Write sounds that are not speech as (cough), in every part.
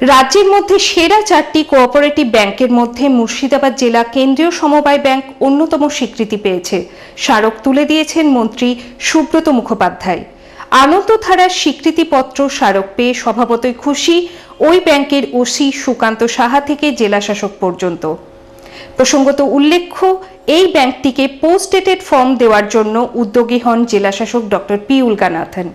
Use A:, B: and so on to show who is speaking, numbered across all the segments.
A: রাজ্যের মধ্যে সেরা চারটি কোঅপারেটিভ ব্যাংকের মধ্যে মুর্শিদাবাদ জেলা কেন্দ্রীয় সমবায় ব্যাংক অন্যতম স্বীকৃতি পেয়েছে। স্মারক তুলে দিয়েছেন মন্ত্রী সুব্রত মুখোপাধ্যায়। আনন্দ আনন্দধারার স্বীকৃতিপত্র স্মারক পেয়ে স্বভাবতই খুশি ওই ব্যাংকের ওসি সুকান্ত সাহা থেকে জেলাশাসক পর্যন্ত। প্রসঙ্গত উল্লেখ্য, এই ব্যাংকটিকে পোস্ট ডেটেড ফর্ম দেওয়ার জন্য উদ্যোগী হন জেলাশাসক ডক্টর পিউল গানাথন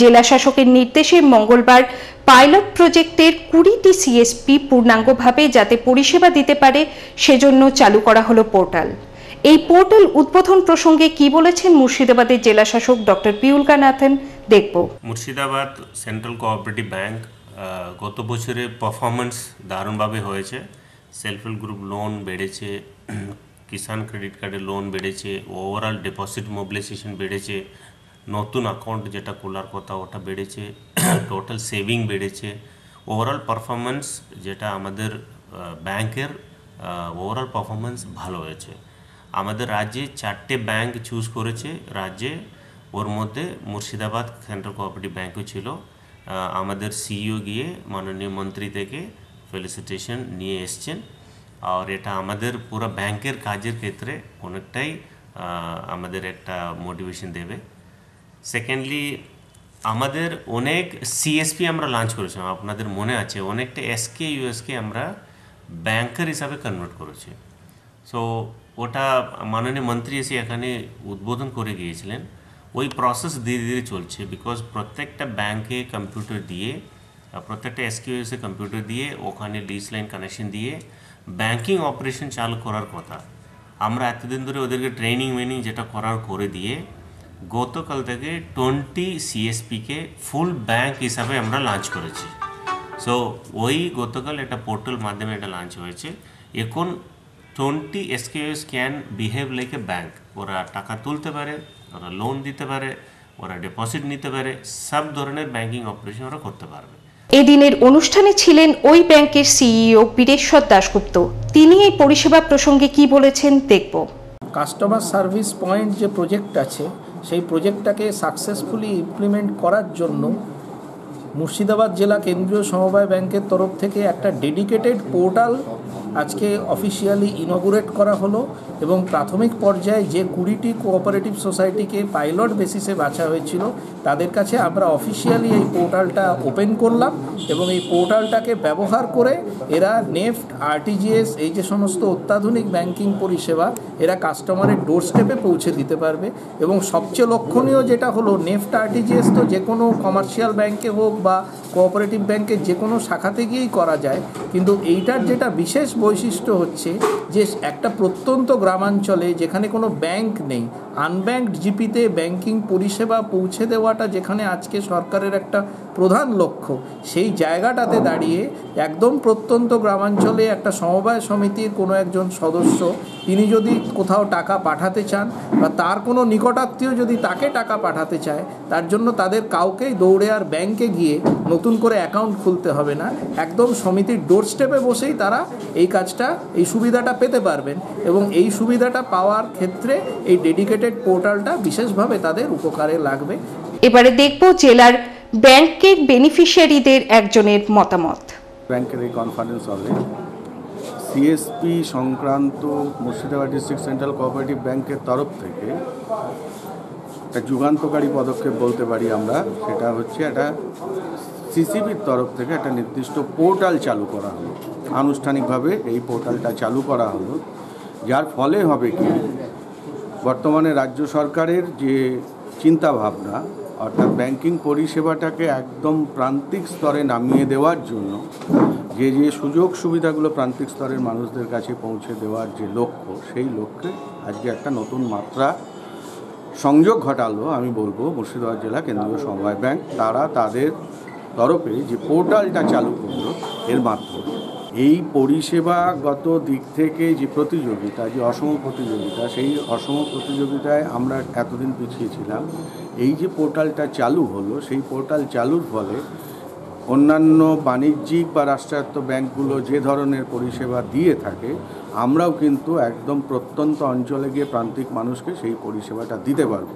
A: জেলা শাসকের নির্দেশে মঙ্গলবার পাইলট প্রজেক্টের কুড়িটি সিএসপি পূর্ণাঙ্গভাবে যাতে পরিষেবা দিতে পারে, সেজন্য চালু করা হলো পোর্টাল। এই পোর্টাল উদ্বোধন প্রসঙ্গে কি বলেছেন মুর্শিদাবাদের জেলা শাসক ডক্টর পিউল গানাথন দেখব।
B: মুর্শিদাবাদ সেন্ট্রাল কোঅপারেটিভ ব্যাংক গত বছরে পারফরমেন্স দারুণভাবে হয়েছে। সেলফ হেল্প গ্রুপ লোন বেড়েছে, (clears throat) কিষাণ ক্রেডিট কার্ডের লোন বেড়েছে, ওভারঅল ডিপোজিট মোবিলাইজেশন বেড়েছে নতুন অ্যাকাউন্ট যেটা খোলার কথা, ওটা বেড়েছে (clears throat) টোটাল সেভিং বেড়েছে। ওভারঅল পারফরমেন্স যেটা আমাদের ব্যাংকের ওভারঅল পারফরমেন্স ভালো হয়েছে। আমাদের রাজ্যে চারটে ব্যাংক চুজ করেছে। রাজ্যে ওর মধ্যে মুর্শিদাবাদ সেন্ট্রাল কোঅপারেটিভ ব্যাংকও ছিল। আমাদের সিইও গিয়ে মাননীয় মন্ত্রী থেকে ফেলিসিটেশন নিয়ে এসছেন। আর এটা আমাদের পুরো ব্যাংকের কাজের ক্ষেত্রে অনেকটাই আমাদের একটা মোটিভেশন দেবে। সেকেন্ডলি আমাদের অনেক সিএসপি আমরা লঞ্চ করেছিলাম, আপনাদের মনে আছে? অনেকটা এসকে ইউএসকে আমরা ব্যাংকার হিসাবে কনভার্ট করেছি। সো ওটা মাননীয় মন্ত্রী এসে এখানে উদ্বোধন করে গিয়েছিলেন। ওই প্রসেস ধীরে ধীরে চলছে বিকজ প্রত্যেকটা ব্যাংকে কম্পিউটার দিয়ে, প্রত্যেকটা এসকিউএসে কম্পিউটার দিয়ে, ওখানে লিজ লাইন কানেকশন দিয়ে ব্যাংকিং অপারেশন চালু করার কথা। আমরা এতদিন ধরে ওদেরকে ট্রেনিং মেনিং যেটা করার করে দিয়ে গতকাল থেকে টোয়েন্টি সিএসপিকে ফুল ব্যাংক হিসাবে আমরা লঞ্চ করেছি। সো ওই গতকাল একটা পোর্টাল মাধ্যমে এটা লঞ্চ হয়েছে। এখন twenty SKS can behave like a bank ওরা টাকা তুলতে পারে ওরা লোন দিতে পারে ওরা ডিপোজিট নিতে পারে সব ধরনের ব্যাংকিং অপারেশন ওরা করতে পারবে।
A: এদিনের অনুষ্ঠানে ছিলেন ওই ব্যাংকের সিইও বীরেশ্বর দাশগুপ্ত। তিনি এই পরিষেবা প্রসঙ্গে কি বলেছেন দেখব।
C: কাস্টমার সার্ভিস পয়েন্ট যে প্রজেক্ট আছে সেই প্রজেক্টটাকে সাকসেসফুলি ইমপ্লিমেন্ট করার জন্য মুর্শিদাবাদ জেলা কেন্দ্রীয় সমবায় ব্যাংকের তরফ থেকে একটা ডেডিকেটেড পোর্টাল আজকে অফিসিয়ালি ইনগুরেট করা হলো এবং প্রাথমিক পর্যায়ে যে কুড়িটি কোঅপারেটিভ সোসাইটিকে পাইলট বেসিসে বাছা হয়েছিল, তাদের কাছে আমরা অফিসিয়ালি এই পোর্টালটা ওপেন করলাম এবং এই পোর্টালটাকে ব্যবহার করে এরা নেফট আরটিজিএস এই যে সমস্ত অত্যাধুনিক ব্যাংকিং পরিষেবা, এরা কাস্টমারের ডোর স্টেপে পৌঁছে দিতে পারবে এবং সবচেয়ে লক্ষণীয় যেটা হলো নেফট আরটিজিএস তো যে কোনো কমার্শিয়াল ব্যাংকে হোক বা কোঅপারেটিভ ব্যাংকের যে কোনো শাখাতে গিয়েই করা যায়, কিন্তু এইটার যেটা বিশেষ বৈশিষ্ট্য হচ্ছে যে একটা প্রত্যন্ত গ্রামাঞ্চলে যেখানে কোনো ব্যাংক নেই, আনব্যাংকড জিপিতে ব্যাংকিং পরিষেবা পৌঁছে দেওয়াটা যেখানে আজকে সরকারের একটা প্রধান লক্ষ্য, সেই জায়গাটাতে দাঁড়িয়ে একদম প্রত্যন্ত গ্রামাঞ্চলে একটা সমবায় সমিতির কোনো একজন সদস্য, তিনি যদি কোথাও টাকা পাঠাতে চান বা তার কোনো নিকটাত্মীয় যদি তাকে টাকা পাঠাতে চায়, তার জন্য তাদের কাউকেই দৌড়ে আর ব্যাংকে গিয়ে নতুন করে অ্যাকাউন্ট খুলতে হবে না। একদম সমিতির ডোর স্টেপে বসেই তারা এই কাজটা এই সুবিধাটা পেতে পারবেন এবং এই সুবিধাটা পাওয়ার ক্ষেত্রে এই ডেডিকেটেড পোর্টালটা বিশেষভাবে তাদের উপকারে লাগবে।
A: এবারে দেখব জেলার ব্যাংকের বেনিফিশিয়ারিদের একজনের মতামত।
D: ব্যাংকের এই কনফারেন্স হবে সিএসপি সংক্রান্ত মুর্শিদাবাদ ডিস্ট্রিক্ট সেন্ট্রাল কোঅপারেটিভ ব্যাংকের তরফ থেকে একটা যুগান্তকারী পদক্ষেপ বলতে পারি আমরা, সেটা হচ্ছে একটা সিসিবির তরফ থেকে একটা নির্দিষ্ট পোর্টাল চালু করা হলো। আনুষ্ঠানিকভাবে এই পোর্টালটা চালু করা হলো, যার ফলে হবে কি, বর্তমানে রাজ্য সরকারের যে চিন্তাভাবনা, অর্থাৎ ব্যাংকিং পরিষেবাটাকে একদম প্রান্তিক স্তরে নামিয়ে দেওয়ার জন্য, যে যে সুযোগ সুবিধাগুলো প্রান্তিক স্তরের মানুষদের কাছে পৌঁছে দেওয়ার যে লক্ষ্য, সেই লক্ষ্যে আজকে একটা নতুন মাত্রা সংযোগ ঘটালো, আমি বলব, মুর্শিদাবাদ জেলা কেন্দ্রীয় সমবায় ব্যাংক, তারা তাদের তরফে যে পোর্টালটা চালু করল, এর মাধ্যমে। এই পরিষেবাগত দিক থেকে যে প্রতিযোগিতা, যে অসম প্রতিযোগিতা, সেই অসম প্রতিযোগিতায় আমরা এতদিন পিছিয়েছিলাম এই যে পোর্টালটা চালু হলো, সেই পোর্টাল চালুর ফলে অন্যান্য বাণিজ্যিক বা রাষ্ট্রায়ত্ত ব্যাংকগুলো যে ধরনের পরিষেবা দিয়ে থাকে, আমরাও কিন্তু একদম প্রত্যন্ত অঞ্চলে গিয়ে প্রান্তিক মানুষকে সেই পরিষেবাটা দিতে পারব।